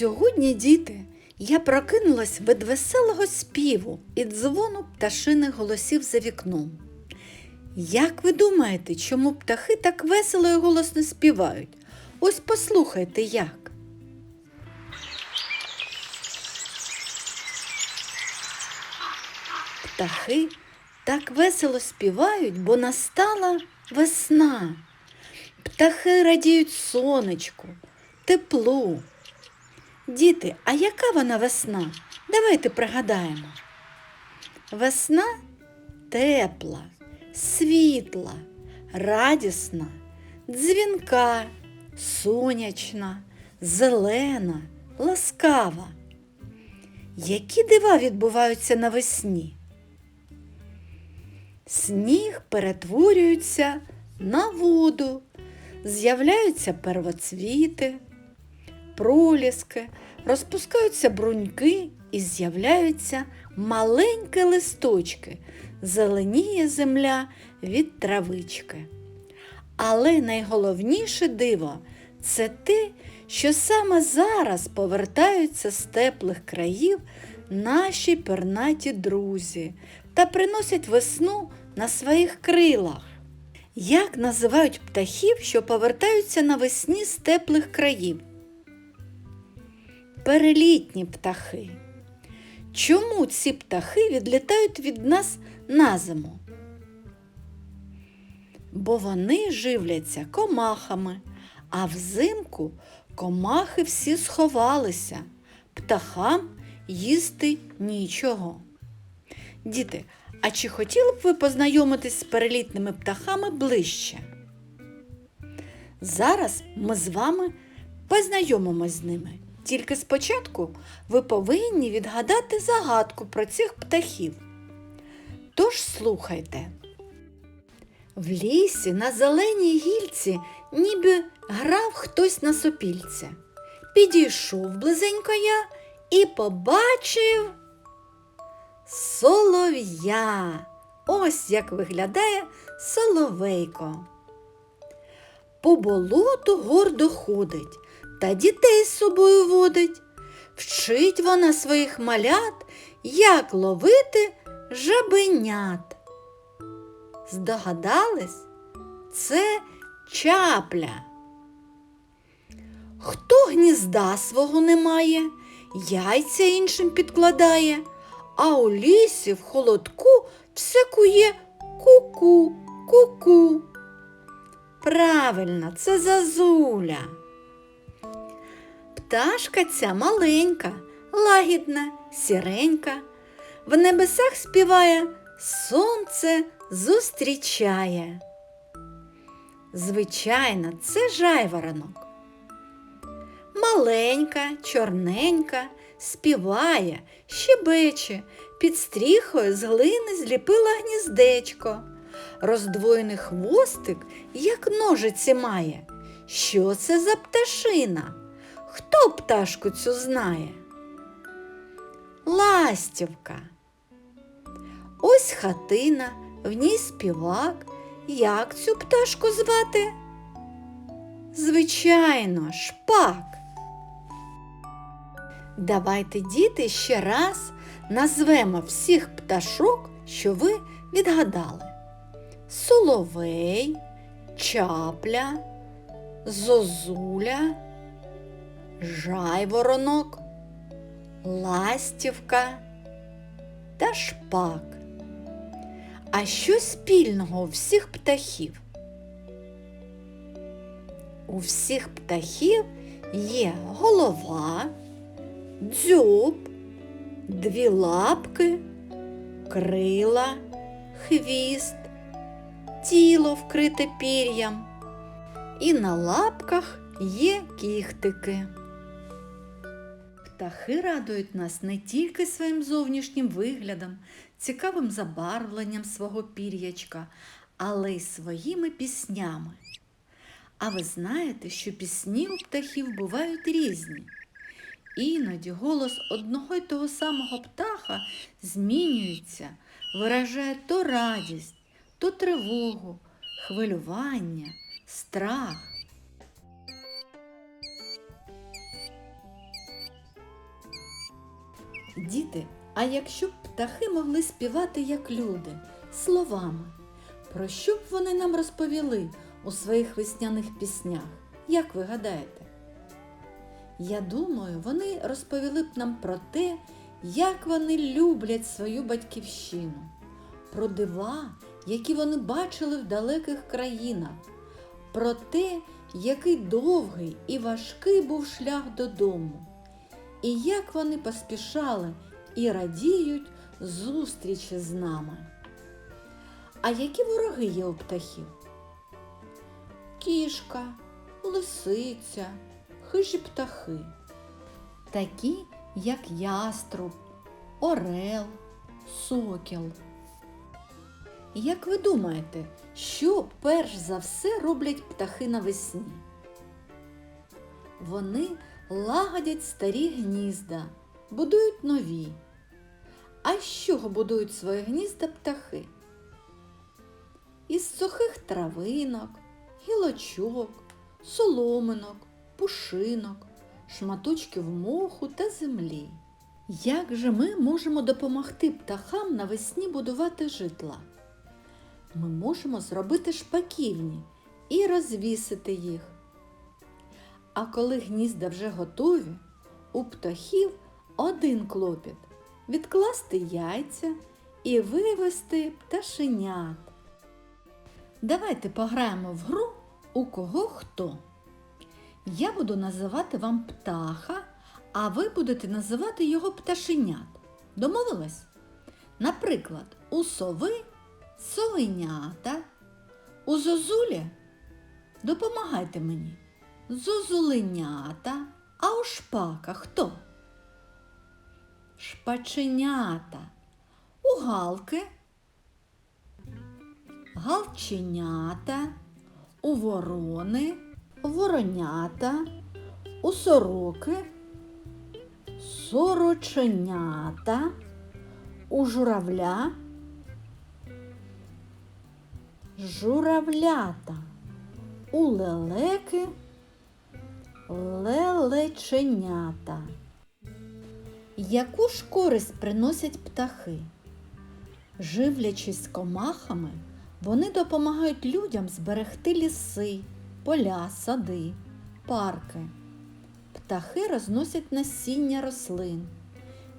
Сьогодні, діти, я прокинулась від веселого співу і дзвону пташиних голосів за вікном. Як ви думаєте, чому птахи так весело і голосно співають? Ось послухайте як. Птахи так весело співають, бо настала весна. Птахи радіють сонечку, теплу. Діти, а яка вона весна? Давайте пригадаємо. Весна тепла, світла, радісна, дзвінка, сонячна, зелена, ласкава. Які дива відбуваються навесні? Сніг перетворюється на воду, з'являються первоцвіти, проліски, розпускаються бруньки і з'являються маленькі листочки, зеленіє земля від травички. Але найголовніше диво це те, що саме зараз повертаються з теплих країв наші пернаті друзі та приносять весну на своїх крилах. Як називають птахів, що повертаються навесні з теплих країв? Перелітні птахи. Чому ці птахи відлітають від нас на зиму? Бо вони живляться комахами, а взимку комахи всі сховалися, птахам їсти нічого. Діти, а чи хотіли б ви познайомитись з перелітними птахами ближче? Зараз ми з вами познайомимось з ними. Тільки спочатку ви повинні відгадати загадку про цих птахів. Тож слухайте. В лісі на зеленій гільці ніби грав хтось на сопільце. Підійшов близенько я і побачив солов'я. Ось як виглядає соловейко. По болоту гордо ходить та дітей з собою водить. Вчить вона своїх малят, як ловити жабенят. Здогадались? Це чапля. Хто гнізда свого не має, яйця іншим підкладає, а у лісі в холодку все кує ку-ку, ку-ку. Правильно, це зазуля. Пташка ця маленька, лагідна, сіренька, в небесах співає, сонце зустрічає. Звичайно, це жайворонок. Маленька, чорненька, співає, щебече, під стріхою з глини зліпила гніздечко. Роздвоєний хвостик, як ножиці має. Що це за пташина? Хто пташку цю знає? Ластівка. Ось хатина, в ній співак. Як цю пташку звати? Звичайно, шпак. Давайте, діти, ще раз назвемо всіх пташок, що ви відгадали. Соловей, чапля, зозуля, жайворонок, ластівка та шпак. А що спільного у всіх птахів? У всіх птахів є голова, дзьоб, дві лапки, крила, хвіст, тіло вкрите пір'ям, і на лапках є кіхтики. Птахи радують нас не тільки своїм зовнішнім виглядом, цікавим забарвленням свого пір'ячка, але й своїми піснями. А ви знаєте, що пісні у птахів бувають різні. Іноді голос одного й того самого птаха змінюється, виражає то радість, то тривогу, хвилювання, страх. Діти, а якщо б птахи могли співати як люди, словами, про що б вони нам розповіли у своїх весняних піснях? Як ви гадаєте? Я думаю, вони розповіли б нам про те, як вони люблять свою батьківщину, про дива, які вони бачили в далеких країнах, про те, який довгий і важкий був шлях додому, і як вони поспішали і радіють зустрічі з нами. А які вороги є у птахів? Кішка, лисиця, хижі птахи, такі, як яструб, орел, сокіл. Як ви думаєте, що перш за все роблять птахи навесні? Вони лагодять старі гнізда, будують нові. А з чого будують свої гнізда птахи? Із сухих травинок, гілочок, соломинок, пушинок, шматочків моху та землі. Як же ми можемо допомогти птахам навесні будувати житла? Ми можемо зробити шпаківні і розвісити їх. А коли гнізда вже готові, у птахів один клопіт відкласти яйця і вивести пташенят. Давайте пограємо в гру у кого хто. Я буду називати вам птаха, а ви будете називати його пташенят. Домовились? Наприклад, у сови совенята, у зозулі допомагайте мені. Зозуленята, а у шпака хто? Шпаченята, у галки, галченята, у ворони, воронята, у сороки, сороченята, у журавля, журавлята, у лелеки, лелеченята. Яку ж користь приносять птахи? Живлячись комахами, вони допомагають людям зберегти ліси, поля, сади, парки. Птахи розносять насіння рослин.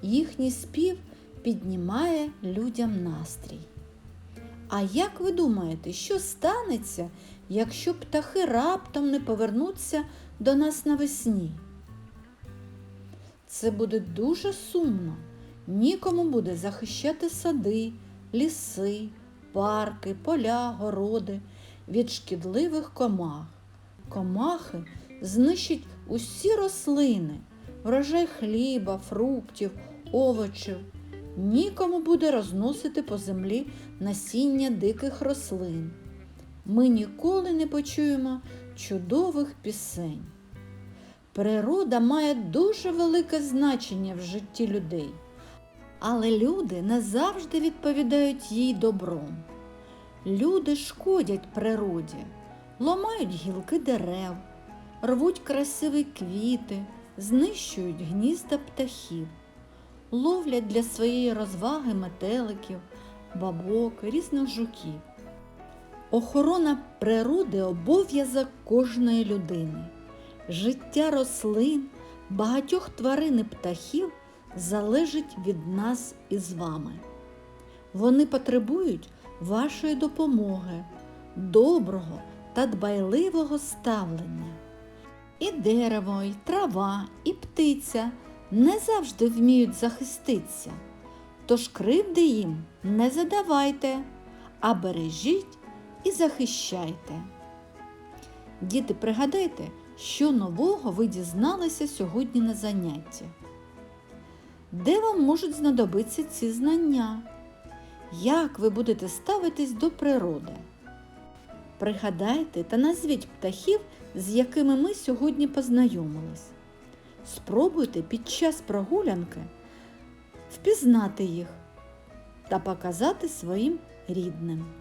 Їхній спів піднімає людям настрій. А як ви думаєте, що станеться, якщо птахи раптом не повернуться до нас навесні? Це буде дуже сумно. Нікому буде захищати сади, ліси, парки, поля, городи від шкідливих комах. Комахи знищать усі рослини, врожай хліба, фруктів, овочів. Нікому буде розносити по землі насіння диких рослин. Ми ніколи не почуємо чудових пісень. Природа має дуже велике значення в житті людей, але люди не завжди відповідають їй добром. Люди шкодять природі, ломають гілки дерев, рвуть красиві квіти, знищують гнізда птахів, ловлять для своєї розваги метеликів, бабок, різних жуків. Охорона природи обов'язок кожної людини. Життя рослин, багатьох тварин і птахів залежить від нас із вами. Вони потребують вашої допомоги, доброго та дбайливого ставлення. І дерево, і трава, і птиця не завжди вміють захиститися, тож кривди їм не задавайте, а бережіть і захищайте. Діти, пригадайте, що нового ви дізналися сьогодні на занятті. Де вам можуть знадобитися ці знання? Як ви будете ставитись до природи? Пригадайте та назвіть птахів, з якими ми сьогодні познайомились. Спробуйте під час прогулянки впізнати їх та показати своїм рідним.